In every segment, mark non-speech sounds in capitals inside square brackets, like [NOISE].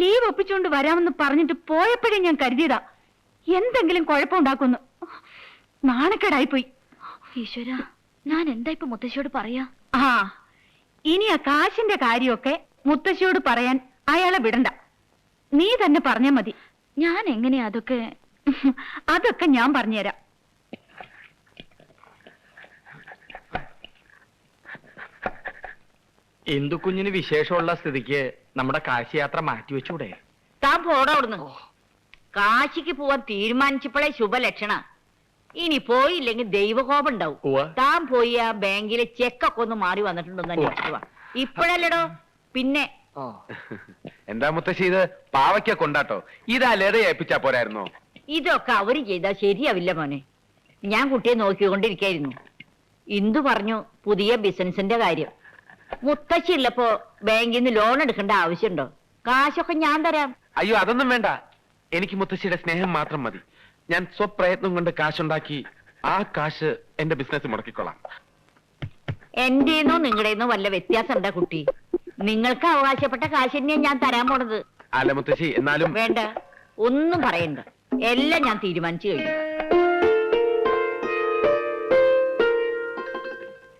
Leave ഒപ്പിച്ചുകൊണ്ട് വരാമെന്ന് പറഞ്ഞിട്ട് പോയപ്പോഴേ ഞാൻ കരുതിയതാ. എന്തെങ്കിലും കുഴപ്പമുണ്ടാക്കുന്നു നാണക്കേടായിപ്പോയി. ഈശ്വര ഞാൻ എന്താ ഇപ്പൊ മുത്തശ്ശിയോട് പറയാ? ആ ഇനി ആ കാശിന്റെ കാര്യമൊക്കെ മുത്തശ്ശിയോട് പറയാൻ അയാളെ വിടണ്ട. നീ തന്നെ പറഞ്ഞാ മതി. ഞാൻ എങ്ങനെയാ അതൊക്കെ? അതൊക്കെ ഞാൻ പറഞ്ഞുതരാം. ഇന്ദുക്കുഞ്ഞിന് വിശേഷമുള്ള സ്ഥിതിക്ക് നമ്മുടെ കാശി കാശിയാത്ര മാറ്റിവെച്ചൂടെ? താൻ പോടാ അവിടുന്ന്. കാശിക്ക് പോവാൻ തീരുമാനിച്ചപ്പോഴേ ശുഭലക്ഷണ. ഇനി പോയില്ലെങ്കിൽ ദൈവകോപം ഉണ്ടാവും. ഉവ്വ. താൻ പോയി ആ ബാങ്കിലെ ചെക്കൊക്കെ ഒന്ന് മാറി വന്നിട്ടുണ്ടെന്ന് അന്വേഷിക്കുക ഇപ്പോഴല്ലടോ? പിന്നെ. എന്താ മുത്തശ്ശി ഇത്? പാവയ്ക്ക കൊണ്ടാട്ടോ. ഇതാ ലത ഏൽപ്പിച്ചാ പോരായിരുന്നോ. ഇതൊക്കെ അവർ ചെയ്താ ശരിയാവില്ല മോനെ. ഞാൻ കുട്ടിയെ നോക്കിക്കൊണ്ടിരിക്കായിരുന്നു. ഇന്ദു പറഞ്ഞു പുതിയ ബിസിനസിന്റെ കാര്യം. മുത്തശ്ശി ഉള്ളപ്പോ ബാങ്കിൽ നിന്ന് ലോൺ എടുക്കേണ്ട ആവശ്യമുണ്ടോ? കാശൊക്കെ ഞാൻ തരാം. അയ്യോ അതൊന്നും വേണ്ട. എനിക്ക് മുത്തശ്ശിയുടെ സ്നേഹം മാത്രം മതി. ഞാൻ സ്വപ്രയത്നം കൊണ്ട് കാശുണ്ടാക്കി ആ കാശ് എന്റെ ബിസിനസ് മുടക്കിക്കൊള്ളാം. എന്റെ നിങ്ങളുടെന്നോ വല്ല വ്യത്യാസം ഉണ്ടാ കുട്ടി? നിങ്ങൾക്ക് അവകാശപ്പെട്ട കാശ് തന്നെയാ ഞാൻ തരാൻ പോണത്. അല്ല മുത്തശ്ശി എന്നാലും വേണ്ട. ഒന്നും പറയണ്ട. എല്ലാം ഞാൻ തീരുമാനിച്ചു കഴിഞ്ഞു.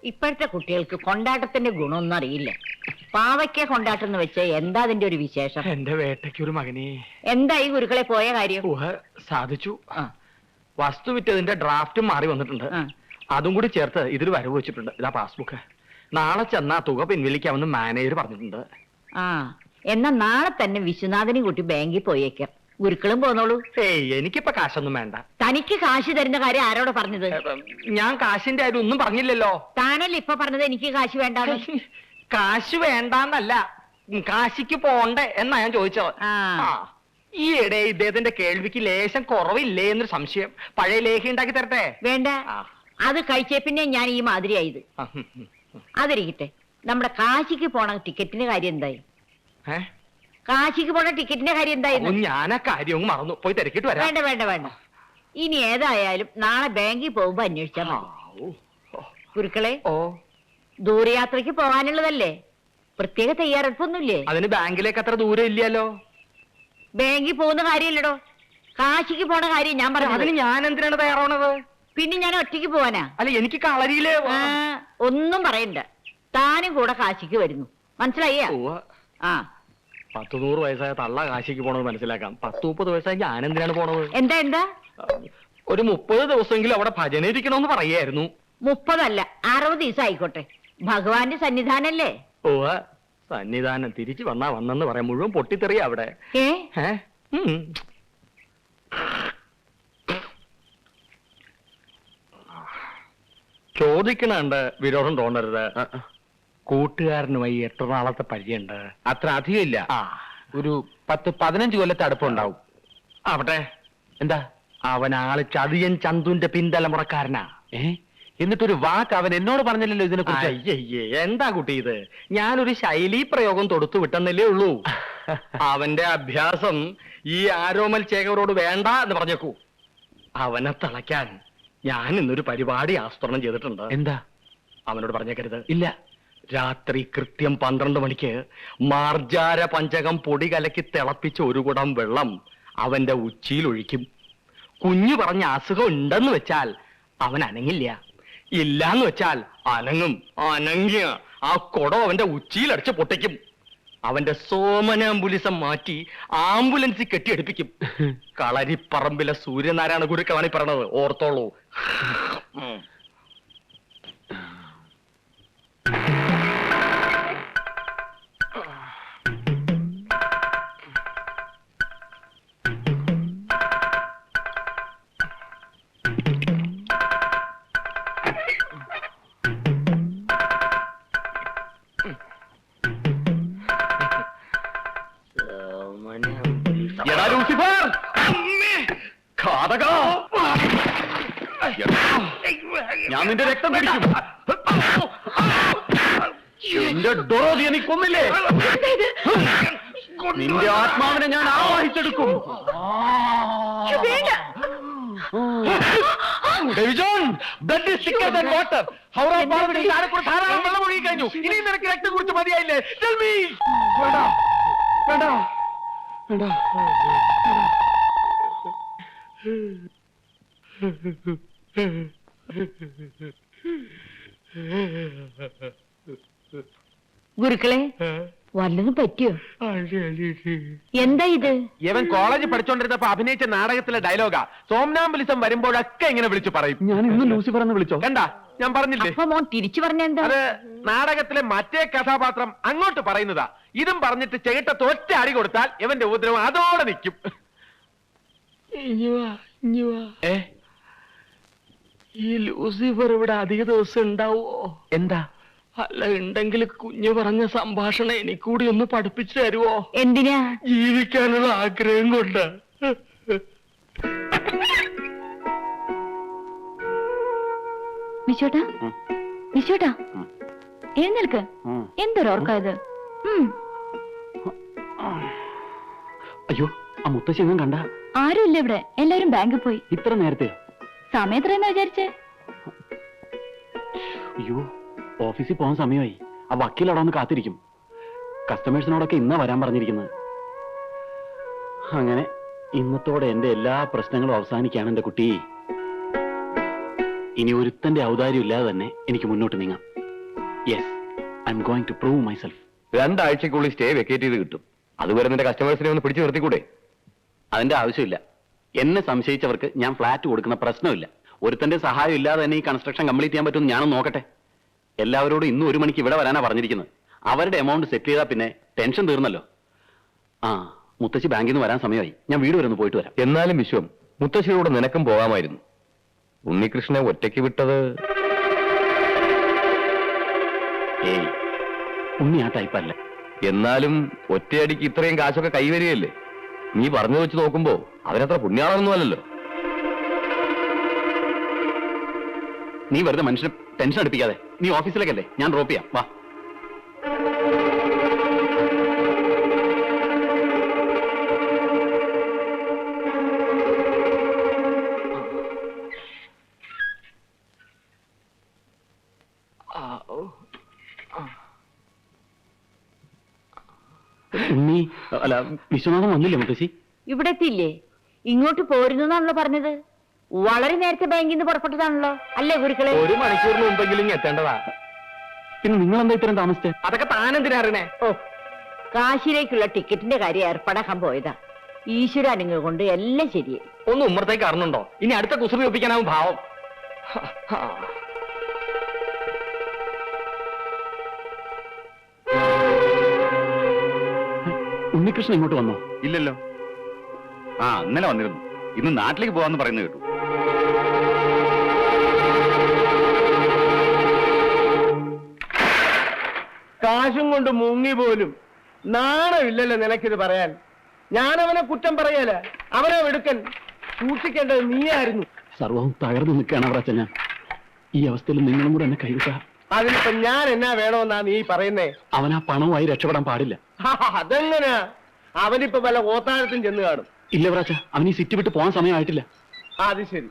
ഇപ്പോഴത്തെ കുട്ടികൾക്ക് കൊണ്ടാട്ടത്തിന്റെ ഗുണമൊന്നും അറിയില്ല. പാവയ്ക്ക കൊണ്ടാട്ടം എന്ന് വെച്ചാൽ എന്താ അതിന്റെ ഒരു വിശേഷം? എന്റെ വേട്ടയ്ക്ക് ഒരു മകനെ ഈ ഗുരുക്കളെ പോയ കാര്യം? ഊഹ സാധിച്ചു. ആ, വസ്തു വിറ്റതിന്റെ ഡ്രാഫ്റ്റും മാറി വന്നിട്ടുണ്ട്. ആ. അതും കൂടി ചേർത്ത് ഇതിൽ വരവ് വെച്ചിട്ടുണ്ട്. ഇതാ പാസ്ബുക്ക്. നാളെ ചെന്നാ തുക പിൻവലിക്കാമെന്ന് മാനേജർ പറഞ്ഞിട്ടുണ്ട്. ആ. എന്നാ നാളെ തന്നെ വിശ്വനാഥനെയും കൂട്ടി ബാങ്കിൽ പോയേക്കാം. ഗുരുക്കളും പോന്നോളൂ. ഏയ് എനിക്കിപ്പോ കാശൊന്നും വേണ്ട. തനിക്ക് കാശ് തരുന്ന കാര്യം ആരോട് പറഞ്ഞത്? ഞാൻ കാശിന്റെ കാര്യം ഒന്നും പറഞ്ഞില്ലല്ലോ. താനല്ലേ ഇപ്പൊ പറഞ്ഞത് എനിക്ക് കാശ് വേണ്ടാന്ന്? [LAUGHS] കാശ് വേണ്ടാന്നല്ല. കാശിക്ക് പോണ്ടേ എന്നാ ഞാൻ ചോദിച്ചത്. ആ. ഈ ഈയിടെ ഇദ്ദേഹത്തിന്റെ കേൾവിക്ക് ലേശം കുറവില്ലേ എന്നൊരു സംശയം. പഴയ ലേഖ ഉണ്ടാക്കി തരട്ടെ? വേണ്ട. അത് കഴിച്ചേ പിന്നെ ഞാൻ ഈ മാതിരിയായത്. അതിരിക്കട്ടെ. നമ്മുടെ കാശിക്ക് പോണ ടിക്കറ്റിന്റെ കാര്യം എന്തായി? ഏ? കാശിക്ക് പോണ ടിക്കറ്റിന്റെ കാര്യം എന്തായി ഓ, ഞാൻ ആ കാര്യവും മറന്നു. പോയി തിരക്കിട്ട് വരാം. വേണ്ട വേണ്ട വേണ്ട. ഇനി ഏതായാലും നാളെ ബാങ്കിൽ പോകുമ്പോ അന്വേഷിച്ചാ മതി. ആവൂ. ഓ, ഗുരുക്കളെ ഓ. ദൂരയാത്രയ്ക്ക് പോകാനുള്ളതല്ലേ? പ്രത്യേക തയ്യാറെടുപ്പൊന്നുമില്ലേ? അതിന് ബാങ്കിലേക്ക് അത്ര ദൂരം ഇല്ലല്ലോ. ബാങ്കിൽ പോകുന്ന കാര്യമില്ലടോ. കാശിക്ക് പോണ കാര്യം ഞാൻ പറഞ്ഞു അതിന് ഞാൻ എന്തിനാണ് തയ്യാറാവണത്? പിന്നെ ഞാൻ ഒറ്റയ്ക്ക് പോവാനാ? അല്ല എനിക്ക് കളരിയിൽ ഒന്നും പറയണ്ട. താനും കൂടെ കാശിക്ക് വരുന്നു. മനസ്സിലായി ആ. പത്ത് നൂറ് വയസ്സായ തള്ള കാശിക്ക് പോണത് മനസ്സിലാക്കാം. പത്ത് മുപ്പത് വയസ്സായ ഞാൻ എന്തിനാണ് പോണത്. എന്താ എന്താ? ഒരു മുപ്പത് ദിവസമെങ്കിലും അവിടെ ഭജന ഇരിക്കണമെന്ന് പറയായിരുന്നു മുപ്പതല്ല അറുപത് ദിവസം ആയിക്കോട്ടെ ഭഗവാന്റെ സന്നിധാനല്ലേ? ഓ സന്നിധാനം. തിരിച്ചു വന്നാ വന്നെന്ന് പറയാം. മുഴുവൻ പൊട്ടിത്തെറിയ അവിടെ. ഏ? ഏ? ഉം. ചോദിക്കണുണ്ട് വിരോധം തോന്നരുത്. കൂട്ടുകാരനുമായി എത്ര നാളത്തെ പരിചയമുണ്ട്? അത്ര അധികം ഇല്ല ആ. ഒരു പത്ത് പതിനഞ്ച് കൊല്ലത്തെ അടുപ്പുണ്ടാവും. ആവട്ടെ. എന്താ? അവൻ ആൾ ചതിയൻ ചന്തുന്റെ പിന്തലമുറക്കാരനാ ഏ? എന്നിട്ടൊരു വാക്ക് അവൻ എന്നോട് പറഞ്ഞില്ലല്ലോ ഇതിനെ കുറിച്ച് അയ്യയ്യേ എന്താ കുട്ടി ഇത്? ഞാനൊരു ശൈലീ പ്രയോഗം തൊടുത്തു വിട്ടെന്നല്ലേ ഉള്ളൂ. [LAUGHS] അവന്റെ അഭ്യാസം ഈ ആരോമൽ ചേകവരോട് വേണ്ട എന്ന് പറഞ്ഞേക്കൂ. അവനെ തളയ്ക്കാൻ ഞാൻ ഇന്നൊരു പരിപാടി ആസൂത്രണം ചെയ്തിട്ടുണ്ട്. എന്താ? അവനോട് പറഞ്ഞേക്കരുത്. ഇല്ല. രാത്രി കൃത്യം പന്ത്രണ്ട് മണിക്ക് മാർജാര പഞ്ചകം പൊടി കലക്കി തിളപ്പിച്ച ഒരു കുടം വെള്ളം അവന്റെ ഉച്ചിയിൽ ഒഴിക്കും കുഞ്ഞു പറഞ്ഞ അസുഖം ഉണ്ടെന്ന് വെച്ചാൽ അവൻ അനങ്ങില്ല. ഇല്ലാന്ന് വെച്ചാൽ അനങ്ങും. അനങ്ങിയ ആ കുടം അവന്റെ ഉച്ചിയിൽ ഉച്ചിയിലടിച്ച് പൊട്ടിക്കും. അവന്റെ സോമനാംബുലിസം മാറ്റി ആംബുലൻസിൽ കെട്ടിയെടുപ്പിക്കും. [LAUGHS] കളരിപ്പറമ്പിലെ സൂര്യനാരായണ ഗുരുക്കളാണ് ഈ പറയണത് ഓർത്തോളൂ. ഡെവിജോൺ blood is thicker than water Howrah Parvathi താരക്കുറ ധാരാളം വെള്ളം ഒഴുകി കഴിഞ്ഞു ഇനി നിനക്ക് രക്തം കുറിച്ച് മതിയായില്ലേ Tell me. വേണ്ട വേണ്ട ഗുരുക്കളെ വല്ലതും പറ്റിയോ? എന്താ ഇത്? ഇവൻ കോളേജിൽ പഠിച്ചോണ്ടിരുന്നപ്പോ അഭിനയിച്ച നാടകത്തിലെ ഡയലോഗാ സോംനാംബുലിസം വരുമ്പോഴൊക്കെ ഇങ്ങനെ വിളിച്ചു പറയും. ഞാൻ ഇന്ന് ലൂസിഫർ എന്ന് വിളിച്ചോ? കണ്ടാ? ഞാൻ പറഞ്ഞില്ലേ? അപ്പൊ മോൻ തിരിച്ചു പറഞ്ഞെന്താ അത് നാടകത്തിലെ മറ്റേ കഥാപാത്രം അങ്ങോട്ട് പറയുന്നതാ. ഇതും പറഞ്ഞിട്ട് ചേട്ട തൊറ്റ അടി കൊടുത്താൽ ഇവന്റെ ഉപദ്രവം അതോടെ നിൽക്കും. ഏ? ഈ ലൂസിഫർ ഇവിടെ അധിക ദിവസം ഉണ്ടാവോ? എന്താ? അല്ല ഉണ്ടെങ്കിൽ കുഞ്ഞു പറഞ്ഞ സംഭാഷണം എനിക്കൂടി ഒന്ന് പഠിപ്പിച്ചു തരുവോ? എന്തിനാ? ജീവിക്കാനുള്ള ആഗ്രഹം കൊണ്ട്. വിശ്വട്ടാ വിശ്വട്ടാ എഴുന്നേൽക്ക്. എന്തൊരോർക്കായത് ഉം. അയ്യോ ആ മുത്തശ്ശി എങ്ങും കണ്ട? ആരുമില്ല ഇവിടെ. എല്ലാവരും ബാങ്കിൽ പോയി. ഇത്ര നേരത്തെ. സമയത്ര എത്രയെന്നാ വിചാരിച്ചേ? അയ്യോ ഓഫീസിൽ പോകാൻ സമയമായി. ആ വക്കീൽ അവിടെ ഒന്ന് കാത്തിരിക്കും. കസ്റ്റമേഴ്സിനോടൊക്കെ ഇന്നാ വരാൻ പറഞ്ഞിരിക്കുന്നത്. അങ്ങനെ ഇന്നത്തോടെ എന്റെ എല്ലാ പ്രശ്നങ്ങളും അവസാനിക്കാണ് എന്റെ കുട്ടി. ഇനി ഒരുത്തന്റെ ഔദാര്യം ഇല്ലാതെ തന്നെ എനിക്ക് മുന്നോട്ട് നീങ്ങാം. Yes I am going to prove myself രണ്ടാഴ്ചക്കുള്ളിൽ stay vacate ചെയ്ത് കിട്ടും. അതുവരെ നിന്റെ കസ്റ്റമേഴ്സിനെ ഒന്ന് പിടിച്ചു നിർത്തിക്കൂടെ? അതിന്റെ ആവശ്യമില്ല. എന്നെ സംശയിച്ചവർക്ക് ഞാൻ ഫ്ലാറ്റ് കൊടുക്കുന്ന പ്രശ്നമില്ല. ഒരുത്തന്റെ സഹായം ഇല്ലാതെ തന്നെ ഈ കൺസ്ട്രക്ഷൻ കംപ്ലീറ്റ് ചെയ്യാൻ പറ്റുമെന്ന് ഞാനൊന്ന് നോക്കട്ടെ. എല്ലാവരോടും ഇന്നും ഒരു മണിക്ക് ഇവിടെ വരാനാ പറഞ്ഞിരിക്കുന്നത്. അവരുടെ എമൗണ്ട് സെറ്റ് ചെയ്താൽ പിന്നെ ടെൻഷൻ തീർന്നല്ലോ. ആ മുത്തശ്ശി ബാങ്കിൽ നിന്ന് വരാൻ സമയമായി. ഞാൻ വീട് വരെ ഒന്ന് പോയിട്ട് വരാം. എന്നാലും വിശ്വം മുത്തശ്ശിയോട് നിനക്കും പോകാമായിരുന്നു. ഉണ്ണികൃഷ്ണനെ ഒറ്റയ്ക്ക് വിട്ടത് ഏയ് ഉണ്ണി ആ ടൈപ്പല്ല എന്നാലും ഒറ്റയടിക്ക് ഇത്രയും കാശൊക്കെ കൈവരികയല്ലേ? നീ പറഞ്ഞു വെച്ച് നോക്കുമ്പോ അവരത്ര പുണ്യാളൊന്നും അല്ലല്ലോ. നീ വെറുതെ മനുഷ്യനെ ടെൻഷൻ അടുപ്പിക്കാതെ. നീ ഓഫീസിലേക്കല്ലേ? ഞാൻ ഡ്രോപ്പ് ചെയ്യാം. വാ. അല്ല വിശ്വനാഥൻ വന്നില്ലേ മുത്തശ്ശി? ഇവിടെ എത്തിയില്ലേ ഇങ്ങോട്ട് പോരുന്നാണല്ലോ പറഞ്ഞത്. വളരെ നേരത്തെ ബാങ്കിൽ നിന്ന് പുറപ്പെട്ടതാണല്ലോ അല്ലേ ഗുരുക്കളെ? ഒരു മണിക്കൂറിന് മുമ്പെങ്കിലും എത്തേണ്ടതാ. പിന്നെ നിങ്ങൾ എന്താ ഇത്രയും താമസിച്ചേ? അതൊക്കെ താനെന്തിനാ അറിയണേ? ഓ കാശിയിലേക്കുള്ള ടിക്കറ്റിന്റെ കാര്യം ഏർപ്പാടാക്കാൻ പോയതാ. ഈശ്വരാനുങ്ങൾ കൊണ്ട് എല്ലാം ശരിയായി. ഒന്ന് ഉമ്മറത്തേക്ക് അറിഞ്ഞുണ്ടോ ഇനി അടുത്ത കുസൃതി ഒപ്പിക്കാനാവും ഭാവം. ഉണ്ണികൃഷ്ണൻ ഇങ്ങോട്ട് വന്നോ? ഇല്ലല്ലോ. ആ ഇന്നലെ വന്നിരുന്നു. ഇന്ന് നാട്ടിലേക്ക് പോവാന്ന് പറയുന്നത് കേട്ടു. കാശും കൊണ്ട് മുങ്ങി പോലും നാണമില്ലല്ലോ നിനക്കിത് പറയാൻ. ഞാനവനെ കുറ്റം പറയല അവനെ എടുക്കൻ സൂക്ഷിക്കേണ്ടത് നീയായിരുന്നു. സർവവും തകർന്നു നിൽക്കുകയാണ് അച്ഛൻ ഞാൻ ഈ അവസ്ഥയിൽ നിങ്ങളും കൂടെ എന്നെ കൈവിട്ട. അതിനിപ്പോ ഞാൻ എന്നാ വേണമെന്നാ നീ പറയുന്നേ? അവൻ ആ പണവുമായി രക്ഷപ്പെടാൻ പാടില്ല. അതെങ്ങനാ? അവനിപ്പോ പല ഓത്താഴത്തും ചെന്ന് കാണും. ഇല്ല പ്രാച്ച അവൻ ഈ സിറ്റി വിട്ട് പോകാൻ സമയമായിട്ടില്ല. അത് ശരി.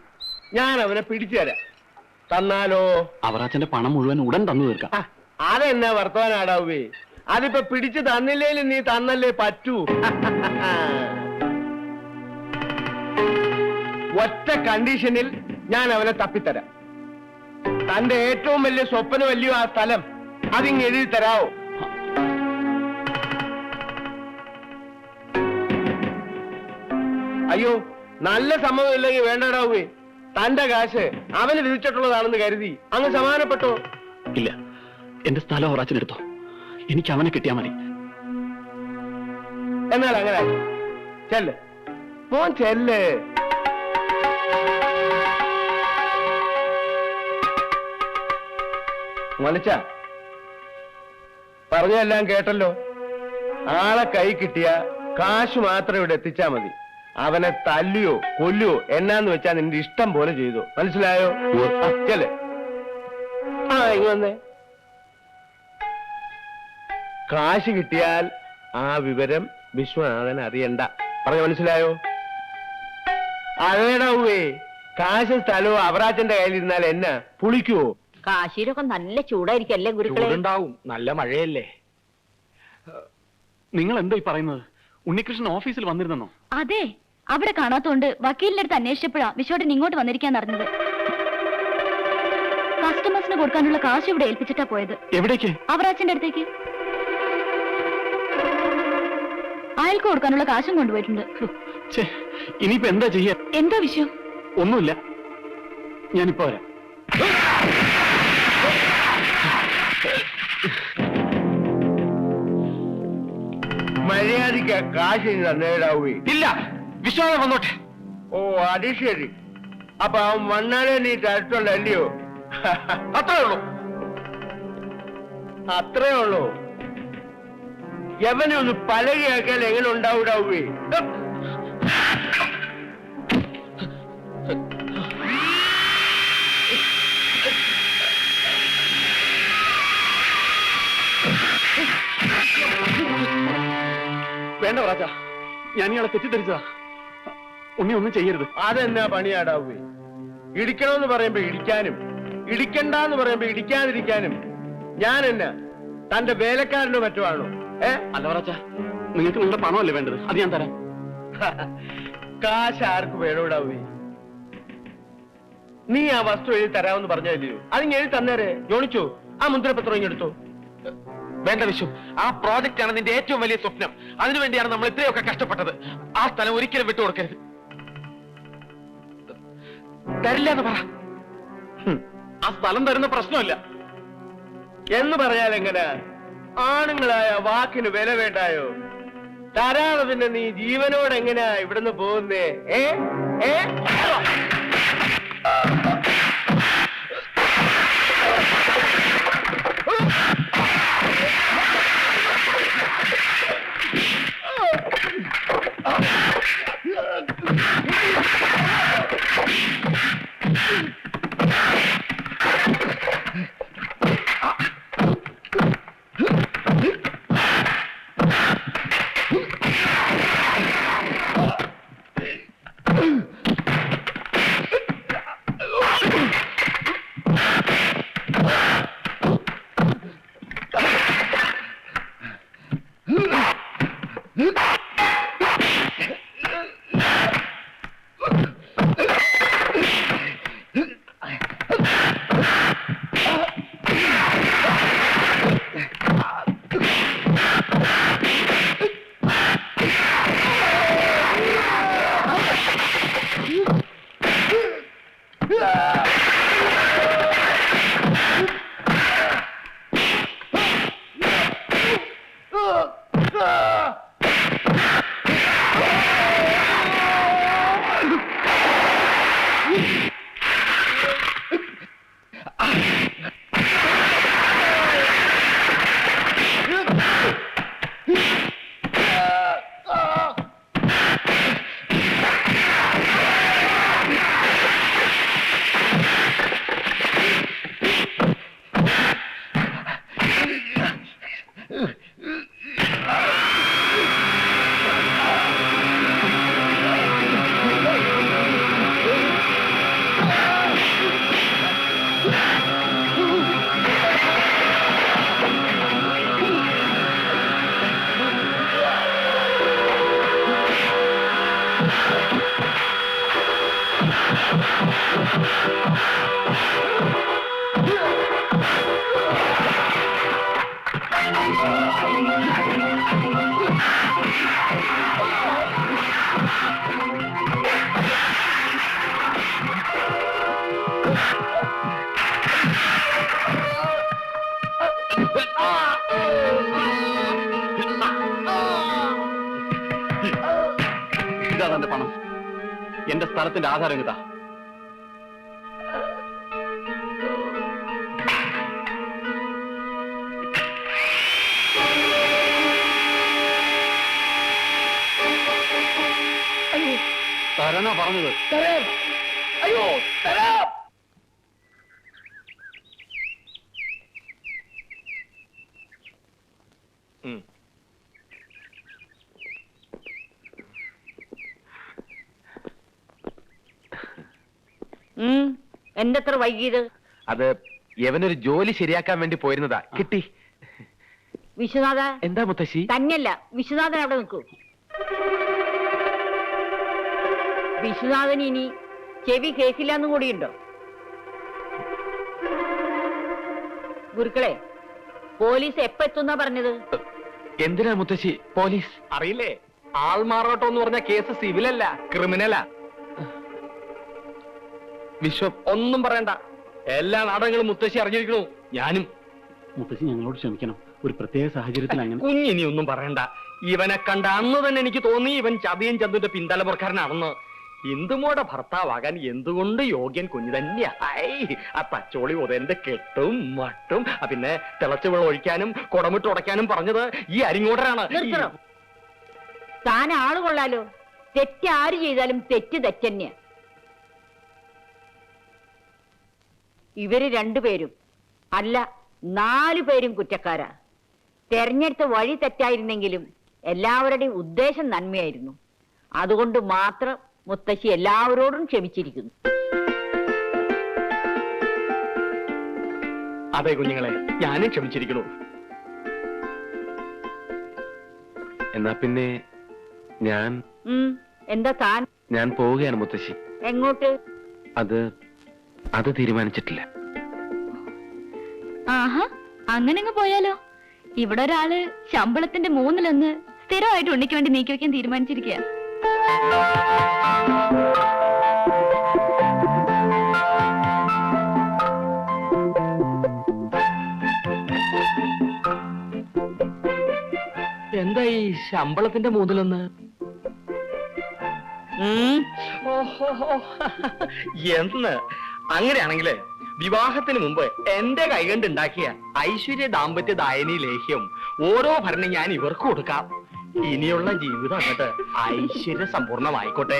ഞാൻ അവനെ പിടിച്ചു തരാം. തന്നാലോ? അവറാച്ചന്റെ പണം മുഴുവൻ ഉടൻ തന്നു തീർക്കാം. ആ, അതെന്നാ വർത്തമാനാടാവേ? അതിപ്പോ പിടിച്ചു തന്നില്ലേലും നീ തന്നല്ലേ പറ്റൂ. [LAUGHS] ഒറ്റ കണ്ടീഷനിൽ ഞാൻ അവനെ തപ്പിത്തരാം. തന്റെ ഏറ്റവും വലിയ സ്വപ്നമല്ലയോ ആ സ്ഥലം അതിങ് എഴുതി തരാവോ? അയ്യോ നല്ല സമ്മതം ഇല്ലെങ്കിൽ വേണ്ടടാവേ തന്റെ കാശ് അവന് വിധിച്ചിട്ടുള്ളതാണെന്ന് കരുതി അങ്ങ് സമാനപ്പെട്ടോ ഇല്ല. എന്റെ സ്ഥലം ഓറാച്ചിനെടുത്തോ എനിക്ക് അവനെ കിട്ടിയാ മതി. എന്നാൽ അങ്ങനെ. ചെല്ല്. മോൻ ചെല്ല്. മലച്ച പറഞ്ഞെല്ലാം കേട്ടല്ലോ? ആളെ കൈ കിട്ടിയ കാശ് മാത്രം ഇവിടെ എത്തിച്ചാ മതി. അവനെ തല്ലിയോ കൊല്ലിയോ എന്നാന്ന് വെച്ചാൽ നിന്റെ ഇഷ്ടം പോലെ ചെയ്തു. മനസ്സിലായോ? അച്ഛലെ ചെല്ല് ആ ഇങ്ങനെ കാശ് കിട്ടിയാൽ ആ വിവരം വിശ്വനാഥൻ അറിയണ്ട. പറഞ്ഞ മനസ്സിലായോ? അതേടാവേ കാശ് സ്ഥലവും അവറാച്ചന്റെ കയ്യിലിരുന്നാൽ എന്നാ? പുളിക്കുവോ? കാശിയിലൊക്കെ നല്ല ചൂടായിരിക്കല്ലേ ഗുരുക്കളെ? ചൂടുണ്ടാവും. നല്ല മഴയല്ലേ? നിങ്ങൾ എന്തായി ഈ പറയുന്നത്? ഉണ്ണികൃഷ്ണൻ ഓഫീസിൽ വന്നിരുന്നോ അതെ. അവിടെ കാണാത്തോണ്ട് വക്കീലിന്റെ അടുത്ത് അന്വേഷിച്ചപ്പോഴാ വിശ്വട്ടൻ ഇങ്ങോട്ട് വന്നിരിക്കാൻ അറിഞ്ഞത്. കസ്റ്റമേഴ്സിന് കൊടുക്കാനുള്ള കാശ് ഇവിടെ ഏൽപ്പിച്ചിട്ടാ പോയത്. എവിടേക്ക്? അവറാച്ചന്റെ അടുത്തേക്ക്. അയാൾക്ക് കൊടുക്കാനുള്ള കാശും കൊണ്ടുപോയിട്ടുണ്ട്. ഛേ, ഇനിയിപ്പോ എന്താ ചെയ്യാ? എന്താ വിഷയം ഒന്നുമില്ല. ഞാനിപ്പോ വരാം. മര്യാദയ്ക്ക് കാശ് ഇനി തന്നേടാവേ ഇല്ല. വിശ്വാസം വന്നോട്ടെ. ഓ അത് ശരി. അപ്പൊ അവൻ വന്നാലേ നീ തരത്തുള്ളല്ലയോ അത്രേ ഉള്ളൂ. അത്രേ ഉള്ളൂ. യവനെ ഒന്ന് പലകയാക്കാൻ എങ്ങനെ ഉണ്ടാവൂടാവേ? വേണ്ട രാജ. ഞാൻ ഇയാളെ തെറ്റിദ്ധരിച്ചതാ. ഉണ്ണി ഒന്നും ചെയ്യരുത്. അതെന്നാ പണിയാടാവേ? ഇടിക്കണമെന്ന് പറയുമ്പോ ഇടിക്കാനും ഇടിക്കണ്ടെന്ന് പറയുമ്പോ ഇടിക്കാതിരിക്കാനും ഞാൻ എന്നാ തന്റെ വേലക്കാരനോ മറ്റോ ആണോ? ഏ? അല്ല പറച്ച നിങ്ങൾക്ക് നിങ്ങളുടെ പണമല്ലേ വേണ്ടത്? അത് ഞാൻ തരാം. കാശ് ആർക്ക് വേണോടാവേ? നീ ആ വസ്തു എഴുതി തരാമെന്ന് പറഞ്ഞല്ലോ അത് ഇങ്ങ് എഴുതി തന്നേരെ. ജോണിച്ചോ ആ മുദ്രപത്രം ഇങ്ങെടുത്തോ വേണ്ട വിശു ആ പ്രോജക്റ്റ് ആണ് നിന്റെ ഏറ്റവും വലിയ സ്വപ്നം. അതിനുവേണ്ടിയാണ് നമ്മൾ ഇത്രയൊക്കെ കഷ്ടപ്പെട്ടത്. ആ സ്ഥലം ഒരിക്കലും വിട്ടുകൊടുക്കരുത്. തരില്ല എന്ന് പറ ആ സ്ഥലം തരുന്ന പ്രശ്നമില്ല. എന്ന് പറയാൻ എങ്ങനെ? ആണുങ്ങളായ വാക്കിന് വില വേണ്ടായോ? തരാതെ പിന്നെ നീ ജീവനോട് എങ്ങനെയാ ഇവിടുന്ന് പോകുന്നേ? ഏ? ഏ? സ്ഥലത്തിന്റെ ആധാരം കിട്ടാ തരണ പറഞ്ഞത്. തരാം. അയ്യോ തരാം. ഉം. എന്തെത്ര വൈകിയത്? അത് യവനൊരു ജോലി ശരിയാക്കാൻ വേണ്ടി പോയിരുന്നതാ. കിട്ടി. വിശ്വനാഥ. എന്താ മുത്തശ്ശി? തന്നെയല്ല വിശ്വനാഥൻ അവിടെ നിൽക്കൂ. വിശ്വനാഥൻ ഇനി ചെവി കേസില്ലാന്നും കൂടിയുണ്ടോ? ഗുരുക്കളെ പോലീസ് എപ്പ എത്തുന്നാ പറഞ്ഞത്? എന്തിനാ മുത്തശ്ശി? പോലീസ്? അറിയില്ലേ? ആൾമാറാട്ടം എന്ന് പറഞ്ഞ കേസ് സിവിലല്ല ക്രിമിനലാ. വിശ്വ ഒന്നും പറയണ്ട. എല്ലാ നാടകങ്ങളും മുത്തശ്ശി അറിഞ്ഞിരിക്കണു ഞാനും. മുത്തശ്ശി ഞങ്ങളോട് ക്ഷമിക്കണം. ഒരു പ്രത്യേക സാഹചര്യത്തിൽ അങ്ങനെ കുഞ്ഞിനി ഒന്നും പറയണ്ട. ഇവനെ കണ്ട അന്ന് തന്നെ എനിക്ക് തോന്നി ഇവൻ ചതിയൻ ചന്തുന്റെ പിന്തലമുറക്കാരനാണെന്ന് ഇന്ദുമോടെ ഭർത്താവാകാൻ എന്തുകൊണ്ട് യോഗ്യൻ കുഞ്ഞു തന്നെയാ? ആ പച്ചോളി ഉദയന്റെ കെട്ടും മട്ടും. ആ, പിന്നെ തിളച്ചു വെള്ളം ഒഴിക്കാനും കുടമിട്ട് ഉടയ്ക്കാനും പറഞ്ഞത് ഈ അരിങ്ങോടരാണ് താൻ ആൾ കൊള്ളാലോ. തെറ്റ് ആര് ചെയ്താലും തെറ്റ് തെറ്റന്നെയാ. ഇവർ രണ്ടുപേരും അല്ല നാലു പേരും കുറ്റക്കാരാ. തെരഞ്ഞെടുത്ത വഴി തെറ്റായിരുന്നെങ്കിലും എല്ലാവരുടെയും ഉദ്ദേശം നന്മയായിരുന്നു. അതുകൊണ്ട് മാത്രം മുത്തശ്ശി എല്ലാവരോടും ക്ഷമിച്ചിരിക്കുന്നു. അതെ കുഞ്ഞുങ്ങളെ ഞാനും ക്ഷമിച്ചിരിക്കുന്നു. എന്നാ പിന്നെ ഞാൻ എന്താ താൻ? ഞാൻ പോവുകയാണ് മുത്തശ്ശി. എങ്ങോട്ട്? അത് അത് തീരുമാനിച്ചിട്ടില്ല. ആഹാ അങ്ങനെ അങ്ങ് പോയാലോ? ഇവിടെ ഒരാൾ ശമ്പളത്തിന്റെ മൂന്നിലൊന്ന് സ്ഥിരമായിട്ട് ഉണ്ണിക്ക് വേണ്ടി നീക്കി വെക്കാൻ തീരുമാനിച്ചിരിക്കുക എന്താ ഈ ശമ്പളത്തിന്റെ മൂന്നിലൊന്ന്. എന്ന്? അങ്ങനെയാണെങ്കിൽ വിവാഹത്തിന് മുമ്പ് എന്റെ കൈകൊണ്ട് ഉണ്ടാക്കിയ ഐശ്വര്യ ദാമ്പത്യ ദായനി ലേഹ്യം ഓരോ ഭരണം ഞാൻ ഇവർക്ക് കൊടുക്കാം. ഇനിയുള്ള ജീവിതം അങ്ങോട്ട് ഐശ്വര്യ സമ്പൂർണമായിക്കോട്ടെ